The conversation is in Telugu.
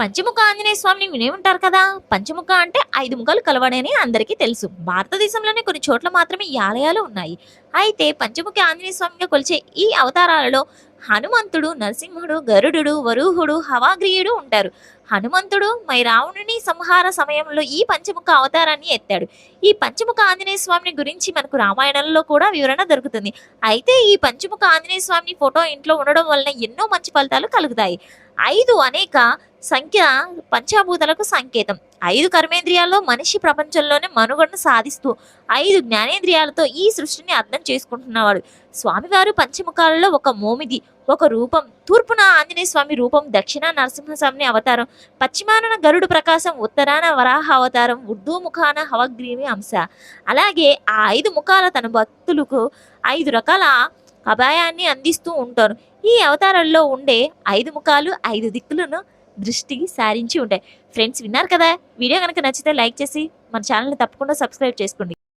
పంచముఖ ఆంజనేయ స్వామిని వినే ఉంటారు కదా? పంచముఖ అంటే ఐదు ముఖాలు కలవడని అందరికీ తెలుసు. భారతదేశంలోనే కొన్ని చోట్ల మాత్రమే ఈ ఆలయాలు ఉన్నాయి. అయితే పంచముఖి ఆంజనేయ స్వామిగా కొలిచే ఈ అవతారాలలో హనుమంతుడు నరసింహుడు గరుడు వరుహుడు హవాగ్రీయుడు ఉంటారు. హనుమంతుడు మై రావణుని సంహార సమయంలో ఈ పంచముఖ అవతారాన్ని ఎత్తాడు. ఈ పంచముఖ ఆంజనేయ స్వామిని గురించి మనకు రామాయణంలో కూడా వివరణ దొరుకుతుంది. అయితే ఈ పంచముఖ ఆంజనేయ స్వామిని ఫోటో ఇంట్లో ఉండడం వలన ఎన్నో మంచి ఫలితాలు కలుగుతాయి. ఐదు అనేక సంఖ్య పంచాభూతాలకు సంకేతం. ఐదు కర్మేంద్రియాల్లో మనిషి ప్రపంచంలోనే మనుగడను సాధిస్తూ ఐదు జ్ఞానేంద్రియాలతో ఈ సృష్టిని అర్థం చేసుకుంటున్నవాడు. స్వామివారు పంచముఖాలలో ఒక మోమిది ఒక రూపం. తూర్పున ఆంజనేయ స్వామి రూపం దక్షిణ నరసింహస్వామిని అవతారం పశ్చిమాన గరుడు ప్రకాశం ఉత్తరాన వరాహ అవతారం ఉర్దూ ముఖాన హవగ్రీవి అంశ. అలాగే ఆ ఐదు ముఖాల తన భక్తులకు ఐదు రకాల అభయాన్ని అందిస్తూ ఉంటారు. ఈ అవతారంలో ఉండే ఐదు ముఖాలు ఐదు దిక్కులను దృష్టి సారించి ఉంటాయి. ఫ్రెండ్స్ విన్నారు కదా? వీడియో కనుక నచ్చితే లైక్ చేసి మన ఛానల్ని తప్పకుండా సబ్స్క్రైబ్ చేసుకోండి.